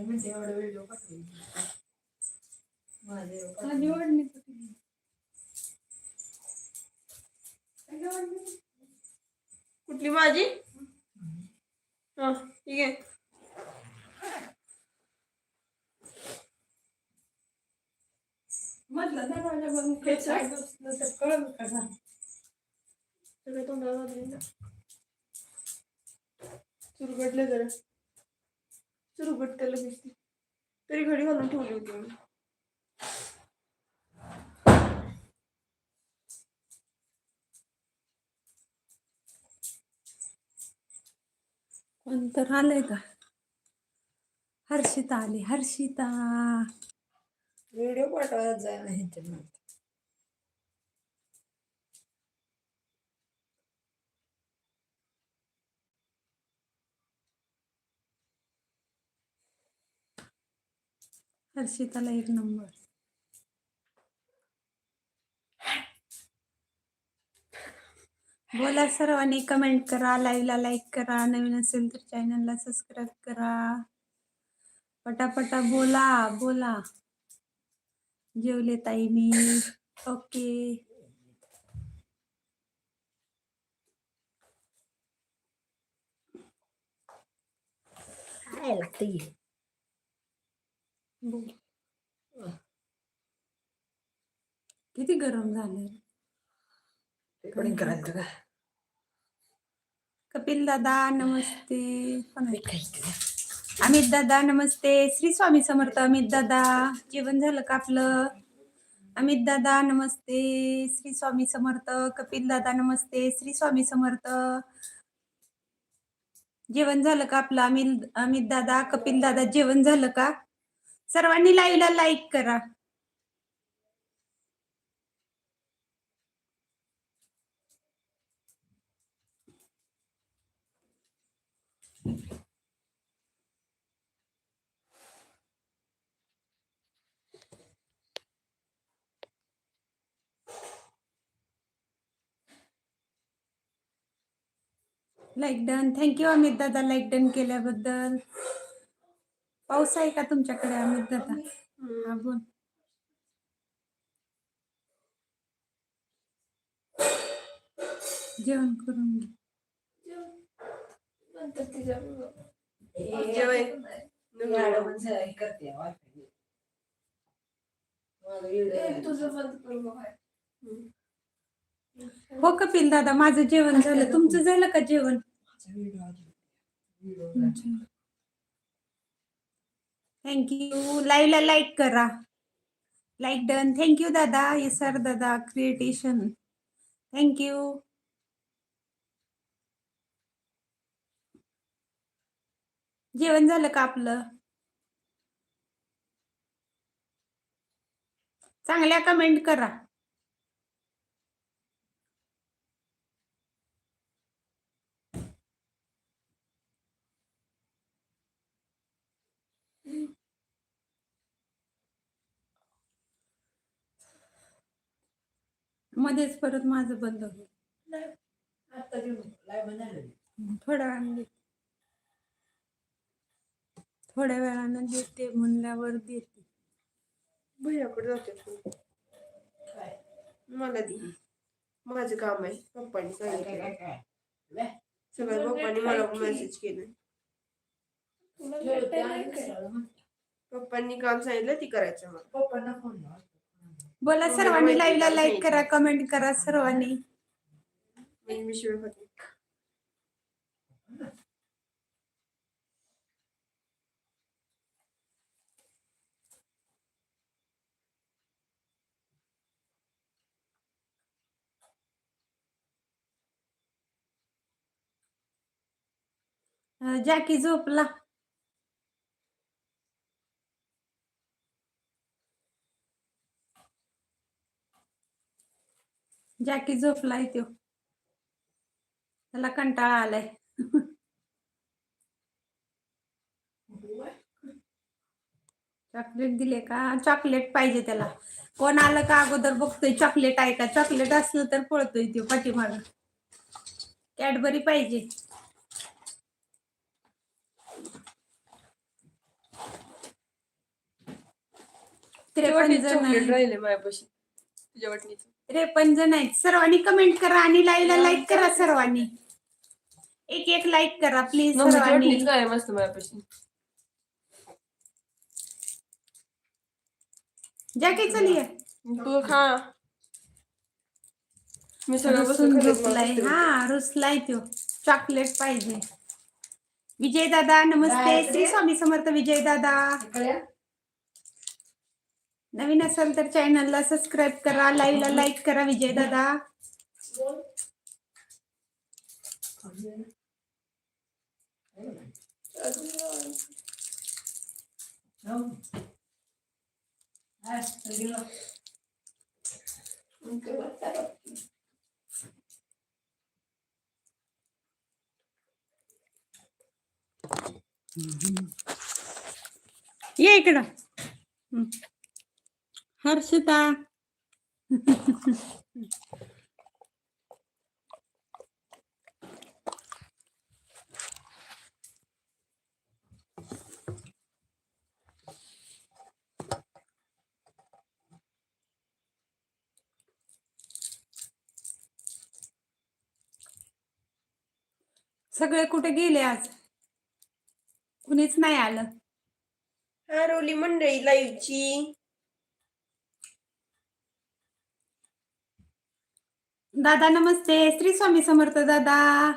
एवढा व्हिडिओ पाठवून माझे कुठली माझी? हा ठीक आहे. दरवाजा बंद केला बसलं तर कळलं का झालं सगळं तोंडाला ना. चुरगटले जरा. चुरगटते लगेच ती तरी घडी घालून ठेवली होती मी. कोणतर आलंय का? हर्षिता आली. हर्षिता. व्हिडिओ पाठवायला जायला ह्यांच्या हर्षिताला एक नंबर. बोला सर्वांनी कमेंट करा लाईव्हला लाईक करा नवीन असेल तर चॅनलला सबस्क्राईब करा. पटापटा बोला बोला. जेवले ताई मी. ओके काय लागते किती गरम झाले रेकॉर्डिंग करायचं का? कपिल दादा नमस्ते. अमित दादा नमस्ते. श्री स्वामी समर्थ अमित दादा. जेवण झालं का आपलं? अमित दादा नमस्ते. श्री स्वामी समर्थ कपिल दादा नमस्ते. श्री स्वामी समर्थ. जेवण झालं का आपलं? अमित अमित दादा कपिल दादा जेवण झालं का? सर्वांनी लाईव्हला लाईक करा. Like done. थँक्यू अमित दादा लाईक डन केल्याबद्दल. पाऊस आहे का तुमच्याकडे? अमित दादा हा बोल. जेवण करून घे. हो कपिल दादा? माझं जेवण झालं. तुमचं झालं का जेवण? थँक्यू लाईव्हला लाईक करा. लाईक डन थँक्यू दादा. सर दादा. क्रिएटेशन थँक्यू जेवण झालं का आपलं? चांगल्या कमेंट करा. मध्येच परत माझं बंद होईल. आता थोड्या वेळाने देते. थोड्या वेळानं देते म्हणल्यावर देते. भैयाकडे जाते. काय? मला दे. माझं काम आहे. पप्पानी सांगितलं. सगळ्या पप्पानी मला मेसेज केलं म्हणते? पप्पांनी काम सांगितलं ती करायचं मला पप्पांना फोन लाव. बोला सर्वांनी लाईव्हला लाईक करा. कमेंट करा सर्वांनी मी जॅकी झोपला जॅकी झोपलाय तो त्याला कंटाळा आलाय. चॉकलेट दिले का? चॉकलेट पाहिजे त्याला. कोण आलं का अगोदर बघतोय चॉकलेट आहे का? चॉकलेट असलं तर पळतोय तो पाठीमाग. कॅडबरी पाहिजे. त्रेपन्न जण. राहिले माझ्यापाशी तुझ्या वाटणीचं. त्रेपन्न जण आहेत सर्वांनी कमेंट करा आणि लाईव्हला लाईक करा सर्वांनी. एक एक लाईक करा प्लीज मम्मीची सर्वांनी. काय मस्त माझ्यापाशी जॅकी चलिये तू खा मी सगळं रुसून बसून झोपलाय हा रुसलाय तो. चॉकलेट पाहिजे. विजय दादा नमस्ते. श्री स्वामी समर्थ विजय दादा नवीन असेल तर चॅनलला सबस्क्राईब करा लाईव्हला लाईक करा विजय दादा. ये इकडं. हर्षिता. सगळे कुठे गेले आज? कुणीच नाही आलं. हा रोली मंडळी लाईव्हची दादा नमस्ते. श्री स्वामी समर्थ दादा.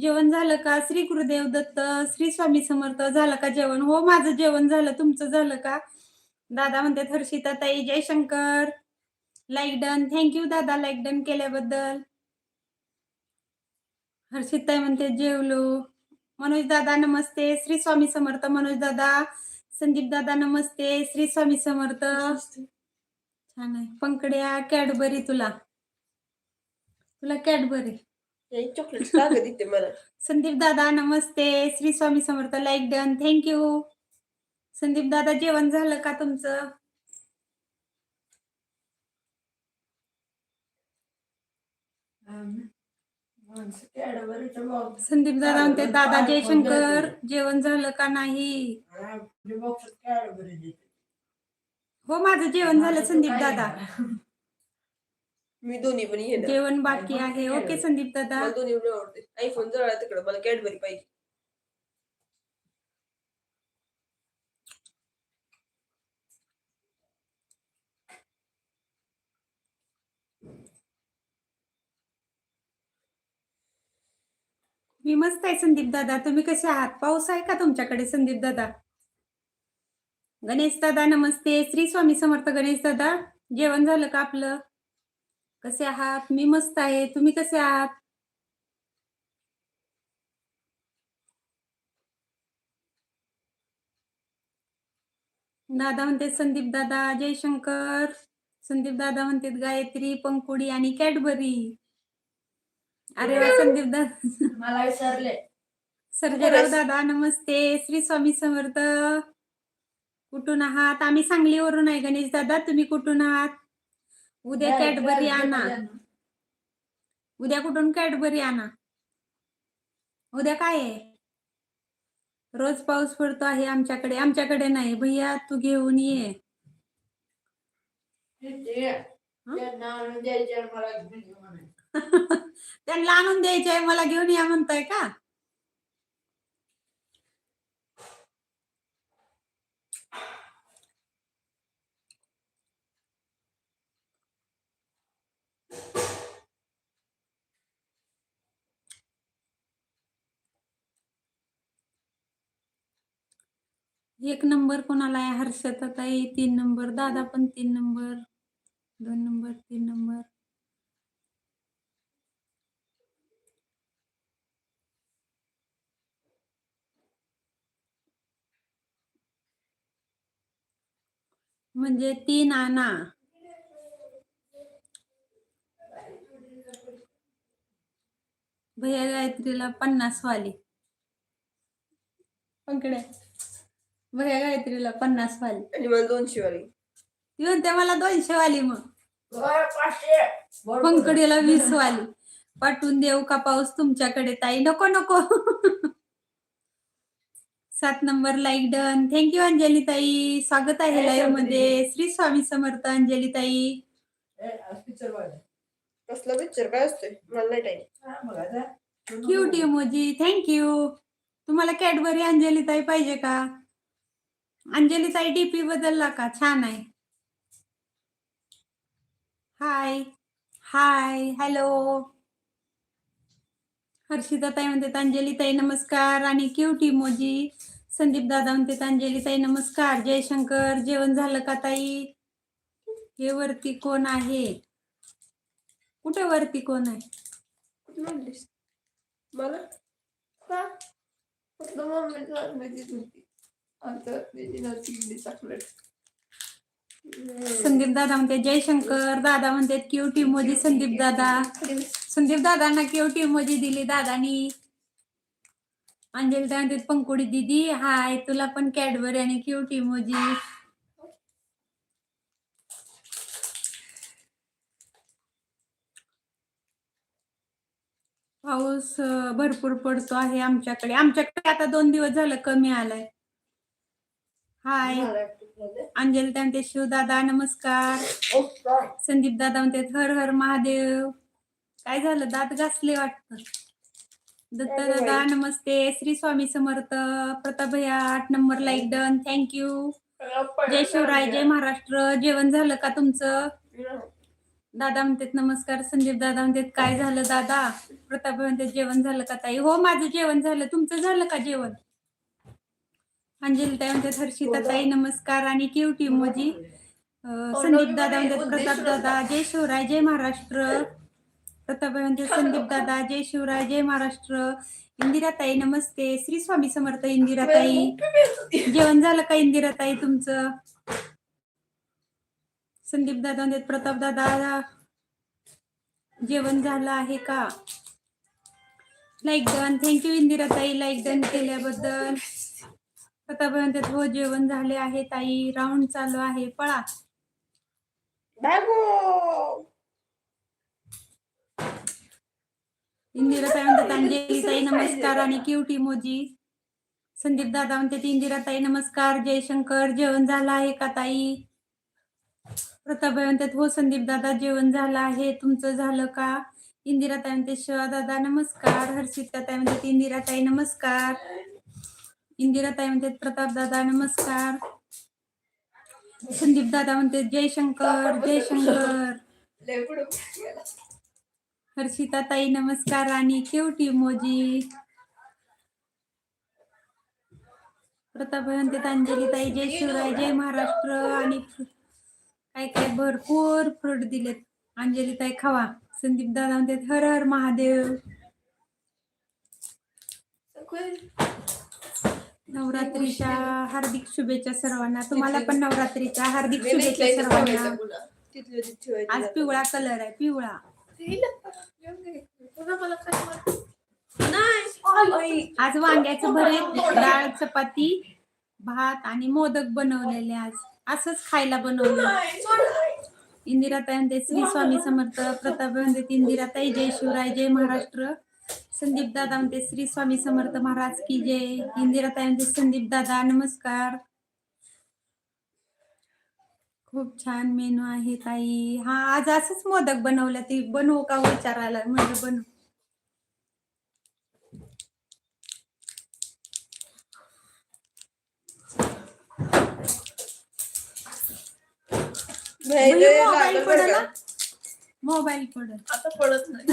जेवण झालं का? श्री गुरुदेव दत्त श्री स्वामी समर्थ झालं का जेवण? हो माझं जेवण झालं. तुमचं झालं का? दादा म्हणते हर्षिता ताई Jaishankar like done thank you दादा लाईक डन केल्याबद्दल. हर्षित ताई म्हणते जेवलो. मनोज दादा नमस्ते. श्री स्वामी समर्थ मनोज दादा. संदीप दादा नमस्ते. श्री स्वामी समर्थ. छान आहे. पंकड्या कॅडबरी तुला. तुला कॅडबरी चॉकलेट मला? संदीप दादा नमस्ते. Shri Swami Samarth like done thank you Sandeep दादा जेवण झालं का तुमचं? संदीप दादा म्हणते दादा जयशंकर. जेवण झालं का नाही? देते. हो माझं जेवण झालं संदीप दादा. मी दोन्ही पण घेणार जेवण बाकी आहे. ओके संदीप दादा. मला दोन्ही पण आवडते आयफोन जवळ तिकडं. मला कॅडबरी पाहिजे. मी मस्त आहे संदीप दादा. तुम्ही कसे आहात? पाऊस आहे का तुमच्याकडे संदीप दादा? गणेश दादा नमस्ते. श्री स्वामी समर्थ गणेश दादा. जेवण झालं का आपलं? कसे आहात? मी मस्त आहे. तुम्ही कसे आहात? दादा म्हणते संदीप दादा जयशंकर. संदीप दादा म्हणतात गायत्री पंकुडी आणि कॅडबरी. अरे वा संदीप दादा मला विचारले सर्जेराव दादा नमस्ते. श्री स्वामी समर्थ. कुठून आहात? आम्ही सांगलीवरून आहे गणेश दादा. तुम्ही कुठून आहात? उद्या कॅडबरी आणा. उद्या कुठून कॅडबरी आणा? उद्या काय आहे? रोज पाऊस पडतो आहे आमच्याकडे. आमच्याकडे नाही. भैया तू घेऊन ये. त्यांना आणून द्यायचे मला घेऊन या म्हणताय का? एक नंबर कोणाला आहे? हर्षता ताई तीन नंबर. दादा पण तीन नंबर. दोन नंबर तीन नंबर. म्हणजे तीन आना भैया गायत्रीला पन्नास वाली पंकडे भैया गायत्रीला पन्नास वाली आणि मला दोनशे वाली ती म्हणते मला दोनशे वाली मग. पंकडीला वीस वाली पाठवून देऊ का पाऊस तुमच्याकडे ताई? नको नको. सात number like done. Thank you Anjali ताई स्वागत आहे लाईव्हमध्ये. श्री स्वामी समर्थ अंजली ताई कसला पिक्चर काय असतोय. मला नाही टाइम हा. क्यूट इमोजी थँक्यू तुम्हाला कॅडबरी अंजली ताई पाहिजे का? अंजली ताई डीपी बदलला का? छान आहे. हाय हाय हॅलो हर्षिता ताई म्हणतात अंजली ताई नमस्कार. आणि क्यूट इमोजी संदीप दादा म्हणतात अंजली ताई नमस्कार. जयशंकर जेवण झालं का ताई? हे वरती कोण आहे? कुठे वरती कोण आहे? म्हणलीस. मला? फक्त होती. आता चॉकलेट संदीप दादा म्हणते जयशंकर दादा म्हणतात क्यूट इमोजी संदीप दादा. संदीप दादांना क्यूट इमोजी दिली दादानी. अंजली दादा म्हणतात पंकुडी दिदी हाय तुला पण कॅडबरी आणि क्यूट इमोजी पाऊस भरपूर पडतो आहे आमच्याकडे. आमच्याकडे आता दोन दिवस झालं कमी आलाय. हाय. अंजली ताई म्हणते शिवदादा नमस्कार. संदीप दादा म्हणते हर हर महादेव. काय झालं? दात घासले वाटत. दत्त दादा नमस्ते. श्री स्वामी समर्थ प्रताप भैया आठ number like done. Thank you जय शिवराय जय महाराष्ट्र. जेवण झालं का तुमचं? दादा म्हणतात नमस्कार संदीप दादा. म्हणतात काय झालं दादा? प्रताप म्हणतात जेवण झालं का ताई? हो माझं जेवण झालं. तुमचं झालं का जेवण? अंजली ताई म्हणतात हर्षिता ताई नमस्कार. आणि क्यूट इमोजी अं, संदीप दादा म्हणतात प्रताप दादा जय शिवराय जय महाराष्ट्र. प्रताप म्हणते संदीप दादा जय शिवराय जय महाराष्ट्र. इंदिरा ताई नमस्ते. श्री स्वामी समर्थ इंदिरा ताई. जेवण झालं का इंदिरा ताई तुमचं? संदीप दादा म्हणतात प्रताप दादा. जेवण झालं आहे का? लाईक डन थँक्यू इंदिरा ताई लाईक डन केल्याबद्दल. प्रताप म्हणतात हो जेवण झाले आहे ताई. राऊंड चालू आहे. पळा. इंदिरा ताई म्हणतात अंजली ताई नमस्कार आणि क्यूट इमोजी संदीप दादा म्हणतात इंदिरा ताई नमस्कार. जयशंकर जेवण झालं आहे का ताई? प्रतापबाई म्हणतात हो संदीप दादा जेवण झालं आहे. तुमचं झालं का? इंदिरा ताई म्हणते शिवा दादा नमस्कार. हर्षिता ताई म्हणतात इंदिरा ताई नमस्कार. इंदिरा ताई म्हणतात प्रताप दादा नमस्कार. संदीप दादा म्हणते जयशंकर जयशंकर. हर्षिता ताई नमस्कार. आणि केवटी मोजी प्रताप म्हणते अंजली ताई जय शिवराय जय महाराष्ट्र. आणि काय काय भरपूर फ्रूट दिलेत. अंजली ताई खावा. संदीप दादा म्हणतात हर हर महादेव. नवरात्रीच्या हार्दिक शुभेच्छा सर्वांना. तुम्हाला पण नवरात्रीच्या हार्दिक शुभेच्छा सर्वांना. आज पिवळा कलर आहे पिवळा. नाही. आज वांग्याचं भरीत डाळ चपाती भात आणि मोदक बनवलेले आज. असंच खायला बनवलं. इंदिराताई म्हणते श्री स्वामी समर्थ प्रताप म्हणते इंदिराताई जय शिवराय जय महाराष्ट्र. संदीप दादा म्हणते श्री स्वामी समर्थ महाराज की जय. इंदिराताई म्हणते संदीप दादा नमस्कार. खूप छान मेनू आहे ताई. हा आज असंच मोदक बनवलं ती. बनवू का विचारायला? म्हणजे बनवू. मोबाईल पडला. का? पडत आता पडत नाही.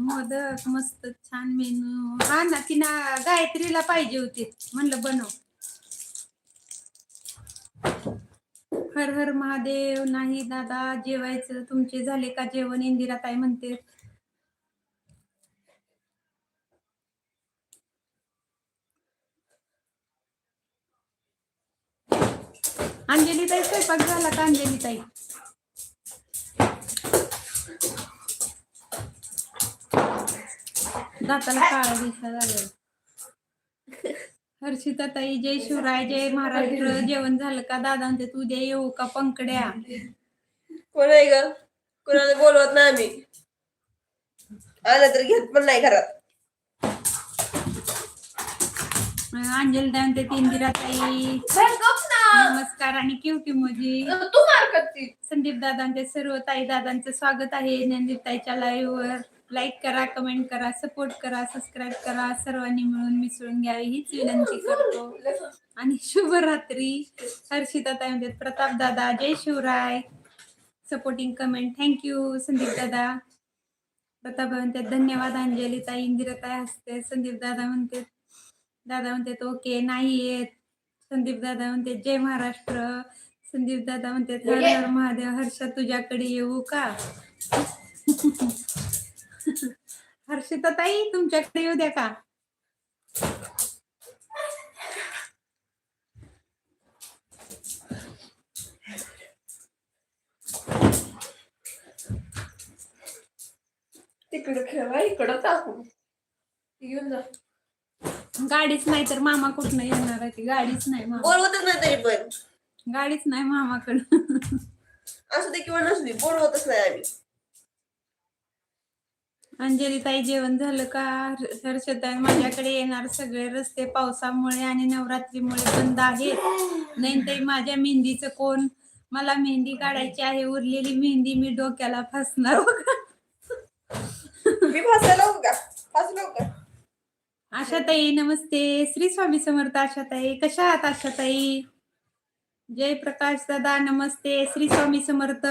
मोदक मस्त छान मेनू. हा ना तिना गायत्रीला पाहिजे होते. म्हणलं बनव. हर हर महादेव नाही दादा जेवायचं. तुमचे झाले का जेवण? इंदिरा ताई म्हणते. अंजली ताई स्वयंपाक झाला का अंजली ताई दाताला काळा दिसा झालं हर्षिता ताई जय शिवराय जय महाराष्ट्र. जेवण झालं का दादा म्हणते तू उद्या येऊ का पंकड्या? कोण आहे ग? कोणाला बोलवत नाही आम्ही. आलं तर घेत पण नाही घरात. अंजली ताई म्हणते इंदिरा ताई ना. नमस्कार आणि क्यूटी मोजी. तू मार करती. संदीप दादांचे सर्व ताई दादांचं स्वागत आहे. नंदित ताईच्या लाईव्ह वर लाईक करा कमेंट करा सपोर्ट करा सबस्क्राईब करा. सर्वांनी मिळून मिसळून घ्यावी हीच विनंती करतो. आणि शुभरात्री. हर्षिता ताई म्हणते प्रताप दादा जय Shivrai. Supporting comment thank you Sandeep दादा. प्रताप म्हणते धन्यवाद अंजली ताई इंदिरा ताई हसते. संदीप दादा म्हणते दादा म्हणते ओके नाही येत संदीप दादा म्हणते जय महाराष्ट्र. संदीप दादा म्हणते हर हर महादेव हर्षा तुझ्याकडे येऊ का? हर्षिता ताई तुमच्याकडे येऊ द्या का? तिकडं खेळवा इकडं टाकू. घेऊन जा. गाडीच नाही तर मामा कुठनं येणार आहे? ती गाडीच नाही मामा. बोलवतच नाही तरी पण. गाडीच नाही मामाकडं. असू दे किंवा नसू दे बोलवतच नाही आम्ही. अंजली ताई जेवण झालं का? हर्षताई माझ्याकडे येणार सगळे रस्ते पावसामुळे आणि नवरात्रीमुळे बंद आहेत. नैनताई माझ्या मेहंदीचं कोण? मला मेहंदी काढायची आहे उरलेली मेहंदी मी डोक्याला फसणार हो का? मी फासायला हो का? फासलो का? आशाताई नमस्ते. श्री स्वामी समर्थ आशाताई. कशा आहात आशाताई? जय प्रकाश दादा नमस्ते. श्री स्वामी समर्थ.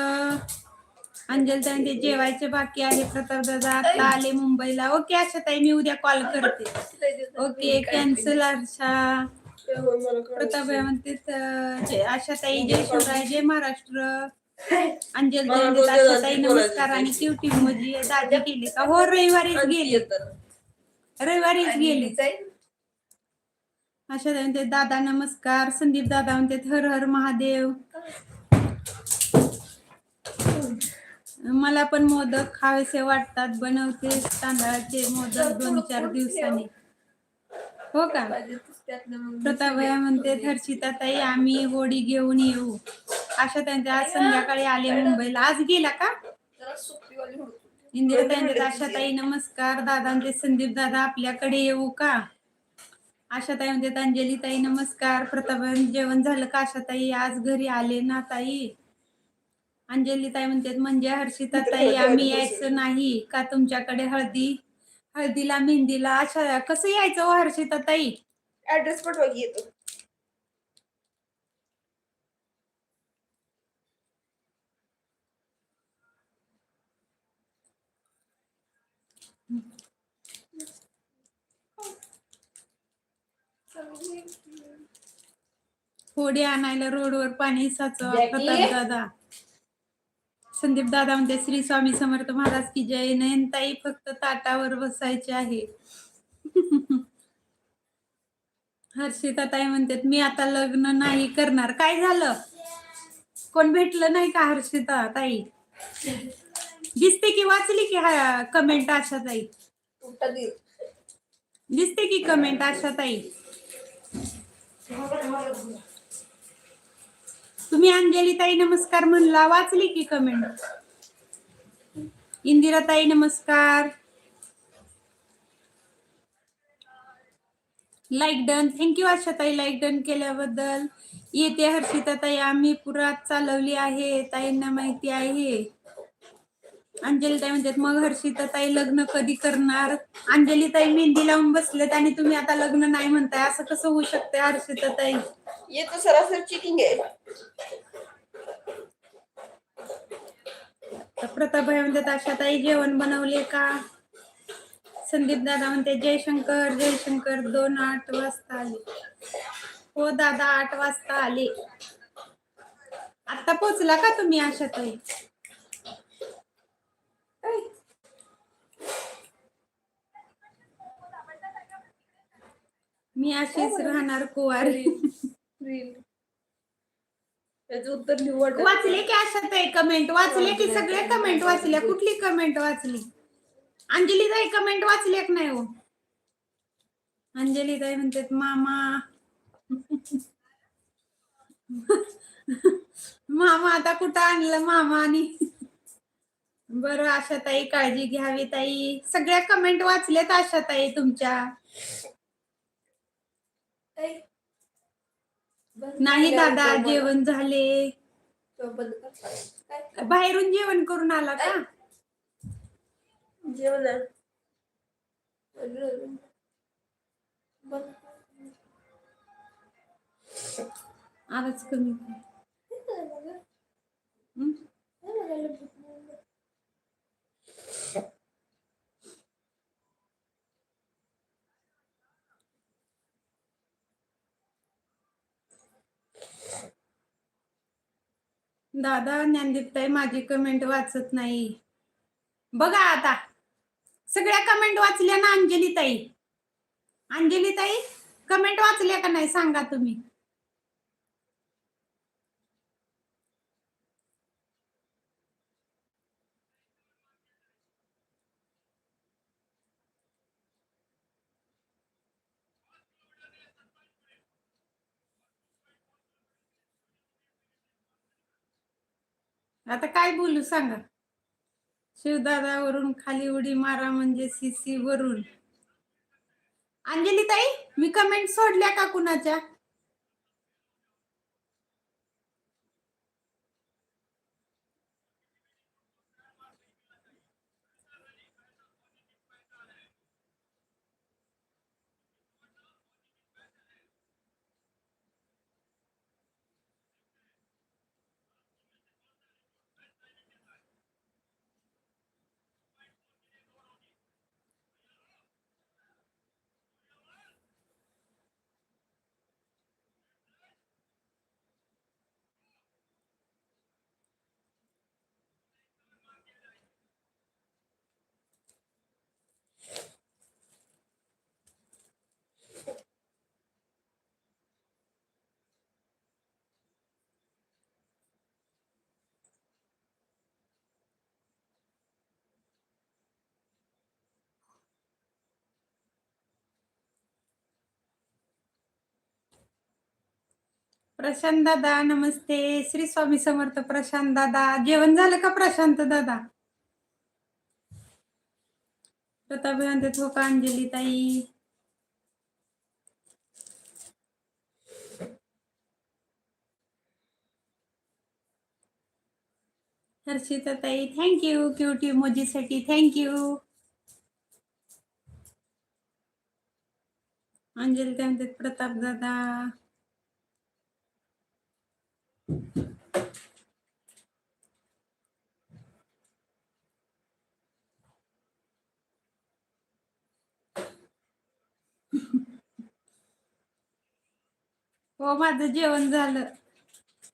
अंजल ताई जेवायचे बाकी आहे प्रताप दादा आता आले मुंबईला. ओके आशाताई मी उद्या कॉल करते. ओके कॅन्सल आशा प्रताप म्हणते आशाताई जय शिवराय जय महाराष्ट्र. अंजल ताई नमस्कार आणि क्युटी मोजी दादी गेले का? हो रविवारीच गेले. रविवारीच गेले. अशा म्हणते दादा नमस्कार संदीप दादा म्हणते हर हर महादेव. मला पण मोदक खावेसे वाटतात बनवते तांदळाचे मोदक दोन चार दिवसांनी. हो का? प्रताप भैया म्हणते हर्षिता ताई आम्ही होडी घेऊन येऊ. आशा त्यांच्या आज संध्याकाळी आले मुंबईला. आज गेला का? इंदिरा ताई आशा ताई नमस्कार. दादांचे संदीप दादा आपल्याकडे येऊ का? आशा ताई म्हणते अंजली ताई नमस्कार. प्रताप जेवण झालं का आशा ताई आज घरी आले ना ताई? अंजली ताई म्हणते म्हणजे हर्षिता ताई आम्ही यायचं नाही का तुमच्याकडे हळदी? हळदीला मेहंदीला अशा कसं यायचं हो हर्षिता ताई ऍड्रेस पाठवा की येतो. होडी आणायला रोडवर पाणी साचवा दादा. संदीप दादा म्हणते श्री स्वामी समर्थ महाराज की जय. नयनताई फक्त ताटावर बसायचे आहे. हर्षिता ताई म्हणतात मी आता लग्न नाही करणार. काय झालं? कोण भेटलं नाही का हर्षिता ताई दिसते की वाचली की हा कमेंट आशा ताई. दिसते की कमेंट आशा ताई तुम्ही अंजलीताई नमस्कार म्हणला वाचली की कमेंट इंदिराताई नमस्कार. लाईक डन थँक्यू आशाताई लाईक डन केल्याबद्दल. येते हर्षिता ताई आम्ही पुरात चालवली आहे ताईंना माहिती आहे. अंजली ताई म्हणतात मग हर्षिता ताई लग्न कधी करणार? अंजली ताई मेहंदी लावून बसलेत आणि तुम्ही आता लग्न नाही म्हणताय. असं कसं होऊ शकते हर्षिता ताई? येतो सरासरी चेकिंग आहे. प्रतापभाई म्हणतात आशाताई जेवण बनवले का? संदीप दादा म्हणते जयशंकर जयशंकर दोन आठ वाजता आले. हो दादा आठ वाजता आले. आता पोचला का तुम्ही आशाताई मी अशीच राहणार कुवारी. त्याचं उत्तर वाटत वाचले की आशाताई कमेंट वाचले की सगळे कमेंट वाचल्या कुठली कमेंट वाचली? अंजली ताई कमेंट वाचले की नाही हो? अंजली ताई म्हणतात मामा. मामा आता कुठं आणलं? मामा आणि बरं आशाताई काळजी घ्यावी ताई. सगळ्या कमेंट वाचल्यात आशाताई तुमच्या. नाही दादा जेवण. झाले. बाहेरून जेवण करून आला का? जेवण. आवाज कमी दादा ज्ञानदीपताई माझी कमेंट वाचत नाही. बघा आता. सगळ्या कमेंट वाचल्या ना अंजली ताई अंजली ताई कमेंट वाचल्या का नाही? सांगा तुम्ही. आता काय बोलू सांगा? शिवदादावरून खाली उडी मारा म्हणजे सीसी वरून. अंजली ताई मी कमेंट सोडल्या का कुणाच्या? प्रशांत दादा नमस्ते. श्री स्वामी समर्थ प्रशांत दादा. जेवण झालं का प्रशांत दादा? प्रताप हो का अंजली ताई. हर्षिता ताई थँक्यू क्युटी मोजीसाठी थँक्यू अंजली ताई म्हणतात प्रताप दादा. हो माझं जेवण झालं.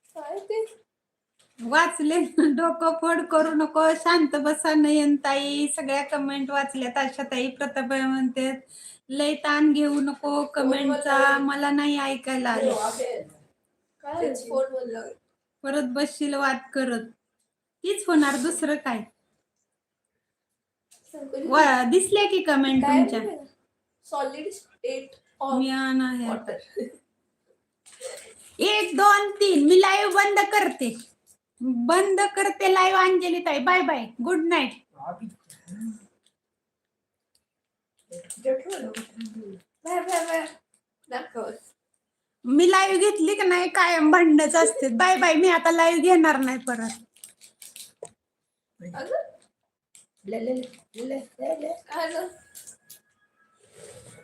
काय ते? वाचले. डोकं फोड करू नको. शांत बसा नयन ताई. सगळ्या कमेंट वाचल्यात आशा ताई प्रताप म्हणतात लय ताण घेऊ नको कमेंटचा मला नाही ऐकायला आले. काय फोन बोलला परत बसशील वाद करत. तीच होणार दुसरं काय? वा- दिसल्या की कमेंट तुमच्या? सॉलिड स्टेट ऑफ वॉटर एक दोन तीन. मी लाईव्ह बंद करते. बंद करते लाईव्ह अंजली ताई. बाय बाय गुड नाईट दाखव मी लाईव्ह घेतली की नाही कायम भांडणच असते. बाय बाय मी आता लाईव्ह घेणार नाही परत. अगं